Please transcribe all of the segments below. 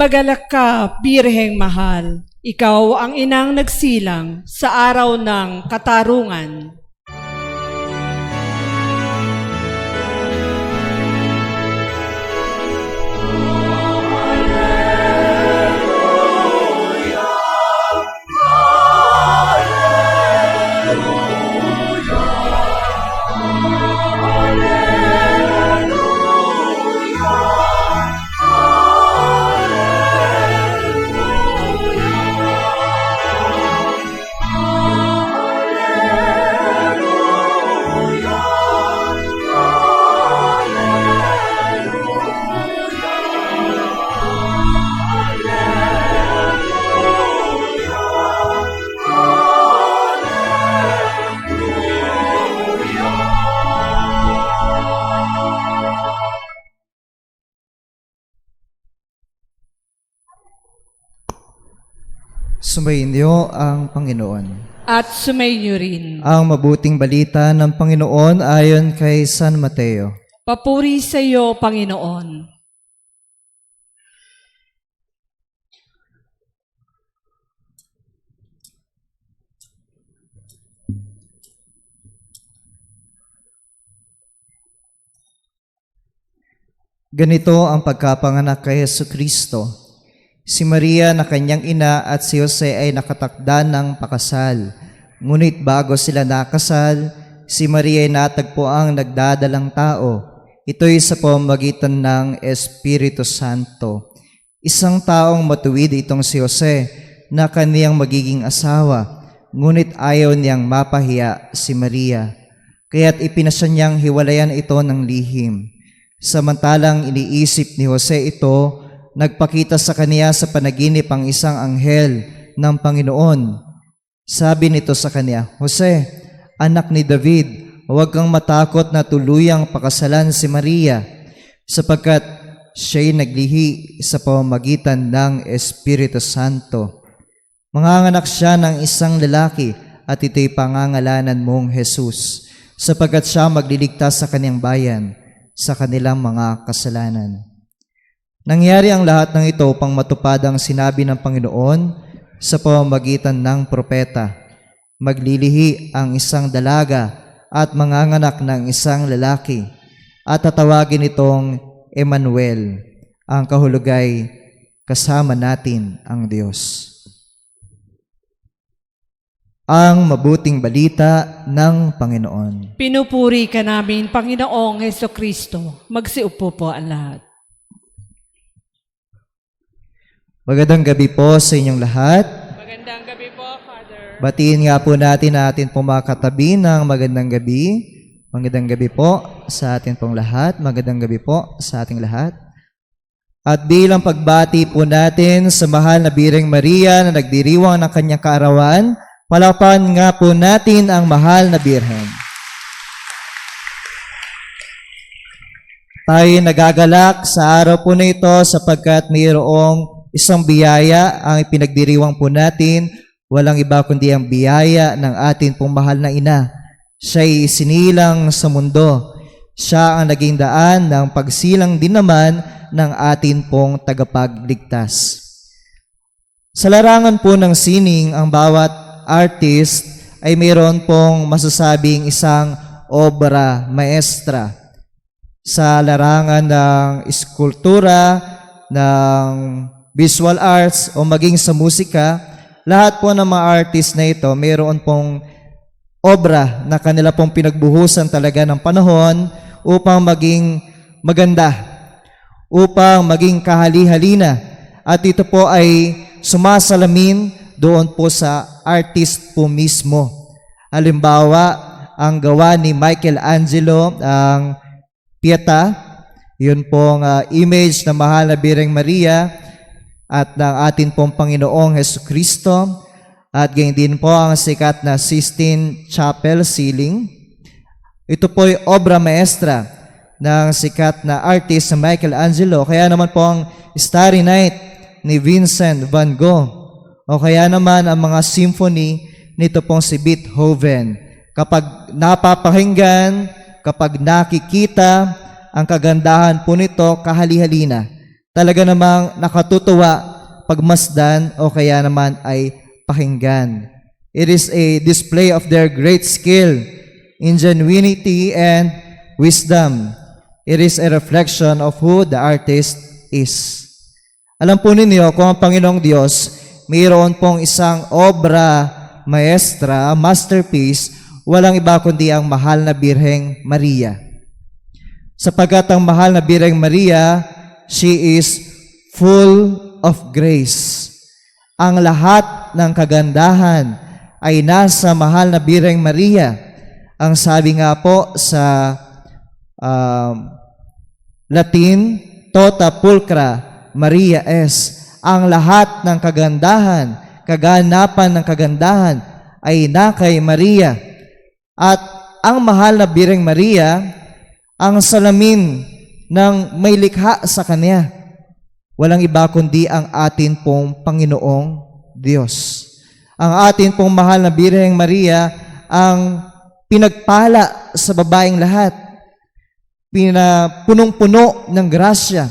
Magalak ka, Birheng Mahal. Ikaw ang inang nagsilang sa araw ng katarungan. Sumayin niyo ang Panginoon. At sumainyo rin. Ang mabuting balita ng Panginoon ayon kay San Mateo. Papuri sa iyo, Panginoon. Ganito ang pagkapanganak kay Yesu Kristo. Si Maria na kanyang ina at si Jose ay nakatakda ng pakasal. Ngunit bago sila nakasal, si Maria ay natagpo ang nagdadalang tao. Ito'y sa pamamagitan ng Espiritu Santo. Isang taong matuwid itong si Jose na kaniyang magiging asawa, ngunit ayaw niyang mapahiya si Maria. Kaya't ipinasya niyang hiwalayan ito ng lihim. Samantalang iniisip ni Jose ito, nagpakita sa kaniya sa panaginip ang isang anghel ng Panginoon. Sabi nito sa kaniya, Jose, anak ni David, huwag kang matakot na tuluyang pakasalan si Maria, sapagkat siya'y naglihi sa pamamagitan ng Espiritu Santo. Manganganak siya ng isang lalaki at ito'y pangangalanan mong Jesus, sapagkat siya magliligtas sa kanyang bayan sa kanilang mga kasalanan. Nangyari ang lahat ng ito upang matupad ang sinabi ng Panginoon sa pamamagitan ng propeta. Maglilihi ang isang dalaga at manganganak ng isang lalaki at tatawagin itong Emmanuel. Ang kahulugay, kasama natin ang Diyos. Ang mabuting balita ng Panginoon. Pinupuri ka namin, Panginoong Heso Kristo. Magsiupo po ang lahat. Magandang gabi po sa inyong lahat. Magandang gabi po, Father. Batiin nga po natin na atin pong mga katabi ng magandang gabi. Magandang gabi po sa atin pong lahat. Magandang gabi po sa ating lahat. At bilang pagbati po natin sa mahal na Bireng Maria na nagdiriwang ng kanyang kaarawan, palapan nga po natin ang mahal na Birhen. Tayo nagagalak sa araw po na ito sapagkat mayroong isang biyaya ang ipinagdiriwang po natin. Walang iba kundi ang biyaya ng atin pong mahal na ina. Siya'y sinilang sa mundo. Siya ang naging daan ng pagsilang din naman ng atin pong tagapagligtas. Sa larangan po ng sining, ang bawat artist ay mayroon pong masasabing isang obra maestra sa larangan ng eskultura, ng visual arts o maging sa musika, lahat po ng mga artist na ito, mayroon pong obra na kanila pong pinagbuhusan talaga ng panahon upang maging maganda, upang maging kahali-halina. At ito po ay sumasalamin doon po sa artist po mismo. Halimbawa, ang gawa ni Michelangelo, ang Pieta, yun pong ah, image na mahal na Bireng Maria at ng atin pong Panginoong Heso Kristo at ganyan din po ang sikat na Sistine Chapel ceiling. Ito po ay obra maestra ng sikat na artist na Michelangelo. Kaya naman po ang Starry Night ni Vincent van Gogh. O kaya naman ang mga symphony nito pong si Beethoven. Kapag napapakinggan, kapag nakikita ang kagandahan po nito, kahali-halina. Talaga namang nakatutuwa pagmasdan o kaya naman ay pakinggan. It is a display of their great skill, ingenuity, and wisdom. It is a reflection of who the artist is. Alam po ninyo kung ang Panginoong Diyos mayroon pong isang obra maestra, masterpiece, walang iba kundi ang mahal na Birheng Maria. Sapagkat ang mahal na Birheng Maria, she is full of grace. Ang lahat ng kagandahan ay nasa mahal na Birheng Maria. Ang sabi nga po sa um, Latin, tota pulcra Maria es. Ang lahat ng kagandahan, kaganapan ng kagandahan ay na kay Maria. At ang mahal na Bireng Maria, ang salamin ng may likha sa Kanya. Walang iba kundi ang atin pong Panginoong Diyos. Ang atin pong mahal na Bireng Maria, ang pinagpala sa babaeng lahat pinapunong-puno ng grasya.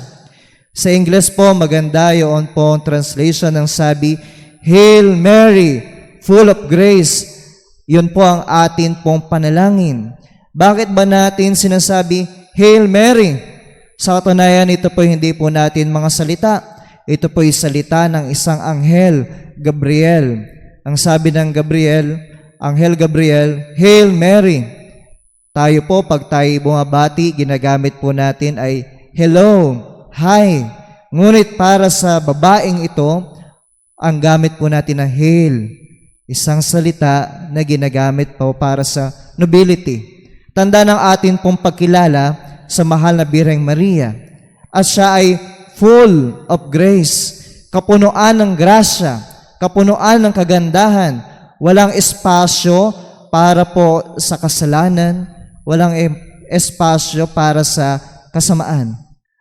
Sa Ingles po, maganda yun po ang translation ng sabi, Hail Mary, full of grace. Yun po ang atin pong panalangin. Bakit ba natin sinasabi, Hail Mary? Sa katunayan, ito po hindi po natin mga salita. Ito po yung salita ng isang anghel, Gabriel. Ang sabi ng Gabriel, Anghel Gabriel, Hail Mary. Tayo po, pag tayo bumabati, ginagamit po natin ay hello, hi. Ngunit para sa babaeng ito, ang gamit po natin na hail. Isang salita na ginagamit po para sa nobility. Tanda ng atin pong pagkilala sa mahal na Bireng Maria. At siya ay full of grace, kapunuan ng grasya, kapunuan ng kagandahan, walang espasyo para po sa kasalanan, walang espasyo para sa kasamaan.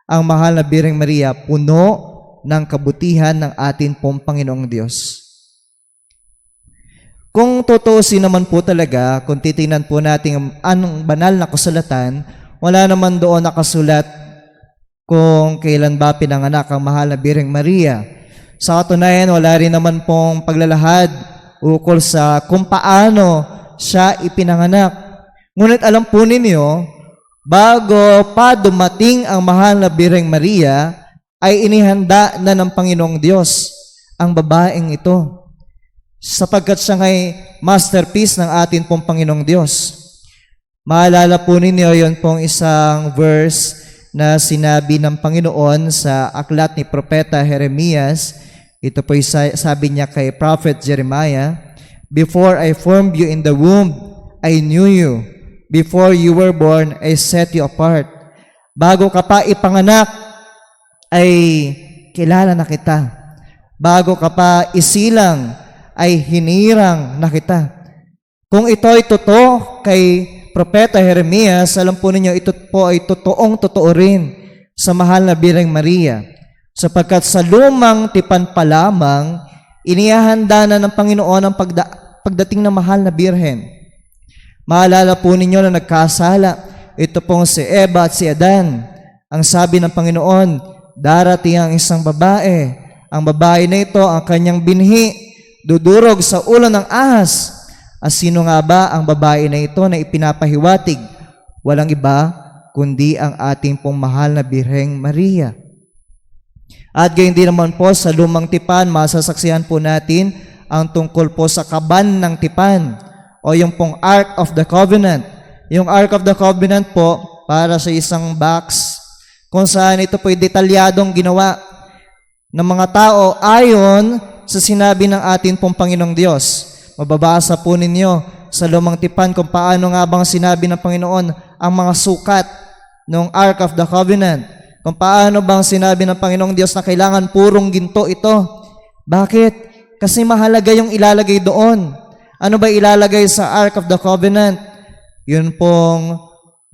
Ang mahal na Bireng Maria, puno ng kabutihan ng atin pong Panginoong Diyos. Kung tutuusin naman po talaga, kung titingnan po natin ang anong banal na kasulatan, wala naman doon nakasulat kung kailan ba pinanganak ang mahal na Bireng Maria. Sa katunayan, wala rin naman pong paglalahad ukol sa kung paano siya ipinanganak. Ngunit alam po ninyo, bago pa dumating ang mahal na Bireng Maria, ay inihanda na ng Panginoong Diyos ang babaeng ito sapagkat siya ngay masterpiece ng atin pong Panginoong Diyos. Maalala po ninyo yon pong isang verse na sinabi ng Panginoon sa aklat ni Propeta Jeremias. Ito po sabi niya kay Prophet Jeremiah, Before I formed you in the womb, I knew you. Before you were born, I set you apart. Bago ka pa ipanganak, ay kilala na kita. Bago ka pa isilang, ay hinirang na kita. Kung ito ay totoo kay Propeta Jeremias, alam po ninyo, ito po ay totoong totoo rin sa mahal na Bireng Maria. Sapagkat sa lumang tipan pa lamang, inihahanda na ng Panginoon ang pagda- pagdating ng mahal na Birhen. Maalala po ninyo na nagkasala, ito pong si Eva at si Adan. Ang sabi ng Panginoon, darating ang isang babae. Ang babae na ito, ang kanyang binhi, dudurog sa ulo ng ahas. At sino nga ba ang babae na ito na ipinapahiwatig? Walang iba, kundi ang ating pong mahal na Birheng Maria. At gayon din naman po sa lumang tipan, masasaksihan po natin ang tungkol po sa kaban ng tipan o yung pong Ark of the Covenant. Yung Ark of the Covenant po, para sa isang box kung saan ito po detalyadong ginawa ng mga tao ayon sa sinabi ng atin pong Panginoong Diyos. Mababasa po ninyo sa lumang tipan kung paano nga bang sinabi ng Panginoon ang mga sukat ng Ark of the Covenant. Kung paano bang sinabi ng Panginoong Diyos na kailangan purong ginto ito. Bakit? Kasi mahalaga yung ilalagay doon. Ano ba ilalagay sa Ark of the Covenant? Yun pong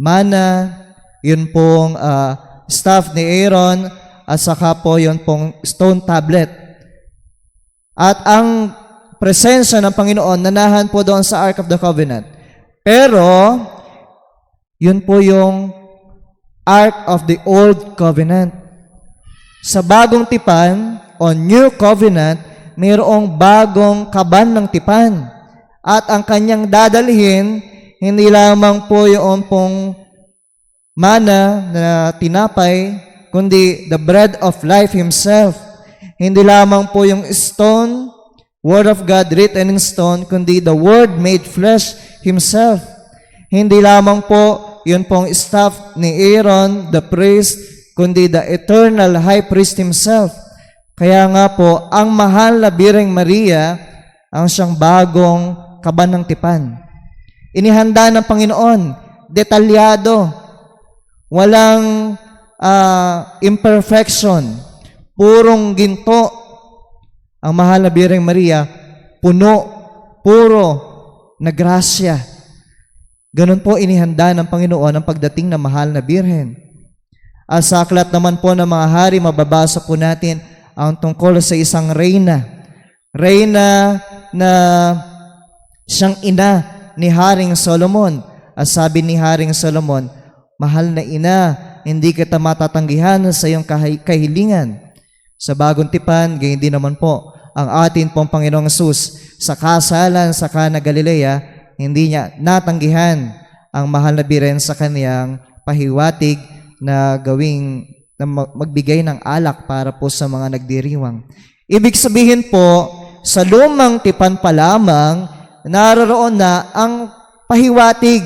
mana, yun pong ah, staff ni Aaron, at saka po yun pong stone tablet. At ang presensya ng Panginoon nanahan po doon sa Ark of the Covenant. Pero, yun po yung Ark of the Old Covenant. Sa bagong tipan o new covenant, mayroong bagong kaban ng tipan. At ang kanyang dadalhin, hindi lamang po yung pong mana na tinapay, kundi the bread of life himself. Hindi lamang po yung stone, word of God written in stone, kundi the word made flesh himself. Hindi lamang po yun pong staff ni Aaron, the priest, kundi the eternal high priest himself. Kaya nga po, ang mahal na Bireng Maria, ang siyang bagong kaban ng tipan. Inihanda ng Panginoon, detalyado, walang ah, imperfection, purong ginto. Ang mahal na Bireng Maria, puno, puro, na grasya. Ganon po inihanda ng Panginoon ang pagdating ng mahal na Birhen. At sa aklat naman po ng mga hari, mababasa po natin ang tungkol sa isang reyna. Reyna na siyang ina ni Haring Solomon. At sabi ni Haring Solomon, Mahal na ina, hindi kita matatanggihan sa iyong kahi- kahilingan. Sa bagong tipan, gayon din naman po, ang atin pong Panginoong Sus sa kasalan sa Kana Galilea, hindi niya natanggihan ang mahal na biren sa kaniyang pahiwatig na gawing na mag- magbigay ng alak para po sa mga nagdiriwang. Ibig sabihin po, sa lumang tipan pa lamang, naroroon na ang pahiwatig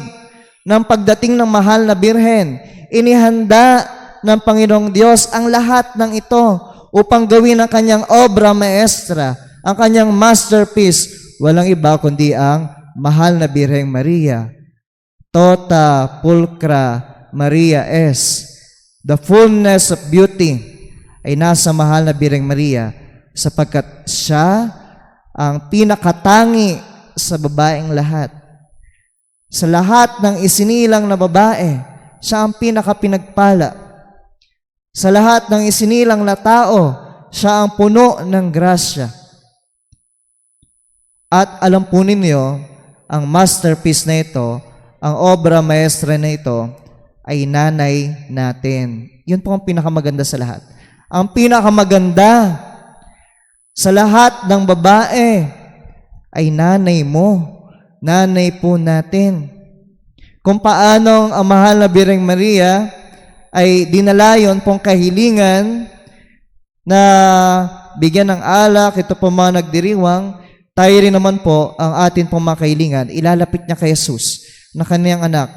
ng pagdating ng mahal na birhen. Inihanda ng Panginoong Diyos ang lahat ng ito upang gawin ang kanyang obra maestra, ang kanyang masterpiece. Walang iba kundi ang mahal na Birheng Maria. Tota pulcra Maria es. The fullness of beauty ay nasa mahal na Birheng Maria sapagkat siya ang pinakatangi sa babaeng lahat. Sa lahat ng isinilang na babae, siya ang pinakapinagpala. Sa lahat ng isinilang na tao, siya ang puno ng grasya. At alam po ninyo, ang masterpiece na ito, ang obra maestra na ito, ay nanay natin. Yun po ang pinakamaganda sa lahat. Ang pinakamaganda sa lahat ng babae ay nanay mo. Nanay po natin. Kung paanong ang mahal na Bireng Maria ay dinalayon pong kahilingan na bigyan ng alak, ito po mga nagdiriwang, tayo rin naman po, ang atin pong mga kahilingan, ilalapit niya kay Jesus na kaniyang anak.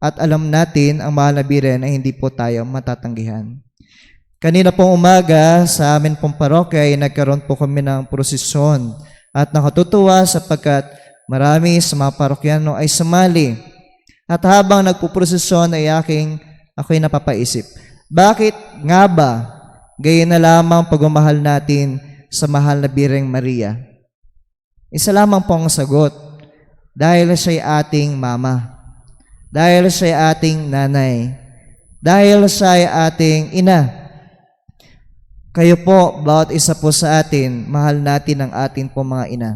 At alam natin, ang mahal na biren ay hindi po tayo matatanggihan. Kanina pong umaga, sa amin pong parokya ay nagkaroon po kami ng prosesyon. At nakatutuwa sapagkat marami sa mga parokyano ay sumali. At habang nagpuprosesyon ay aking, ako'y napapaisip, bakit nga ba gayon na lamang pagmamahal natin sa mahal na Bireng Maria? Isa lamang po ang sagot, dahil siya'y ating mama. Dahil siya'y ating nanay. Dahil siya'y ating ina. Kayo po, bawat isa po sa atin, mahal natin ang atin po mga ina.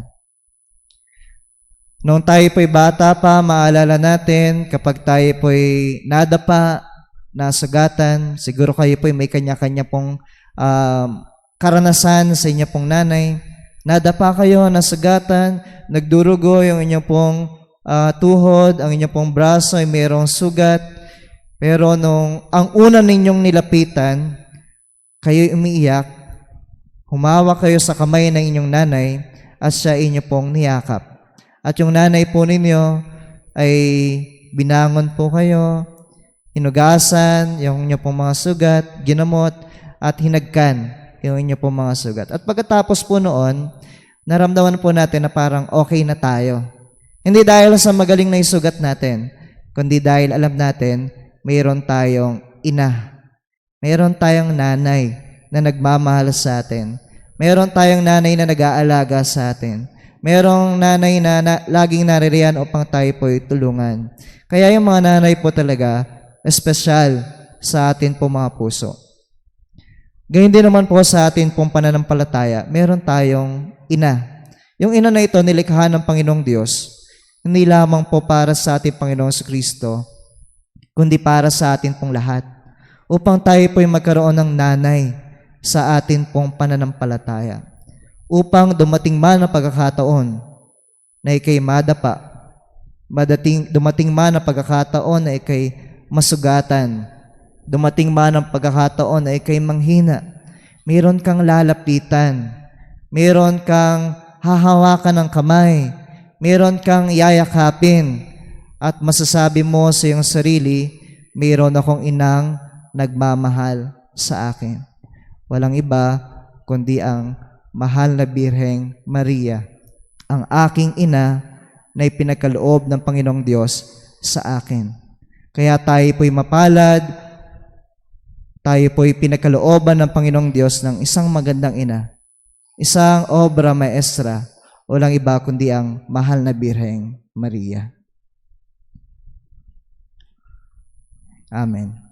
Noong tayo po'y bata pa, maalala natin, kapag tayo po'y nadapa, nasugatan, siguro kayo po'y may kanya-kanya pong um, karanasan sa inyo pong nanay. Nadapa kayo, nasugatan, nagdurugo yung inyong pong ah, tuhod, ang inyong pong braso ay mayroong sugat. Pero nung ang una ninyong nilapitan, kayo umiiyak, humawa kayo sa kamay ng inyong nanay at siya inyo pong niyakap. At yung nanay po ninyo ay binangon po kayo, hinugasan yung inyo pong mga sugat, ginamot, at hinagkan yung inyo pong mga sugat. At pagkatapos po noon, naramdaman po natin na parang okay na tayo. Hindi dahil sa magaling na isugat natin, kundi dahil alam natin, mayroon tayong ina. Mayroon tayong nanay na nagmamahal sa atin. Mayroon tayong nanay na nag-aalaga sa atin. Mayroong nanay na, na laging naririyan upang tayo po'y tulungan. Kaya yung mga nanay po talaga, espesyal sa atin po mga puso. Gayun din naman po sa atin pong pananampalataya, meron tayong ina. Yung ina na ito nilikha ng Panginoong Diyos, hindi lamang po para sa ating Panginoong Kristo, kundi para sa atin pong lahat. Upang tayo po'y magkaroon ng nanay sa atin pong pananampalataya. Upang dumating man ang pagkakataon na ikay madapa, madating, dumating man ang pagkakataon na ikay masugatan, dumating man ang pagkakataon na ikay manghina, meron kang lalapitan, meron kang hahawakan ng kamay, meron kang yayakapin, at masasabi mo sa iyong sarili, meron akong inang nagmamahal sa akin. Walang iba kundi ang mahal na Birheng Maria, ang aking ina na ipinagkaloob ng Panginoong Diyos sa akin. Kaya tayo po'y mapalad, tayo po'y pinagkalooban ng Panginoong Diyos ng isang magandang ina, isang obra maestra, walang iba kundi ang mahal na Birheng Maria. Amen.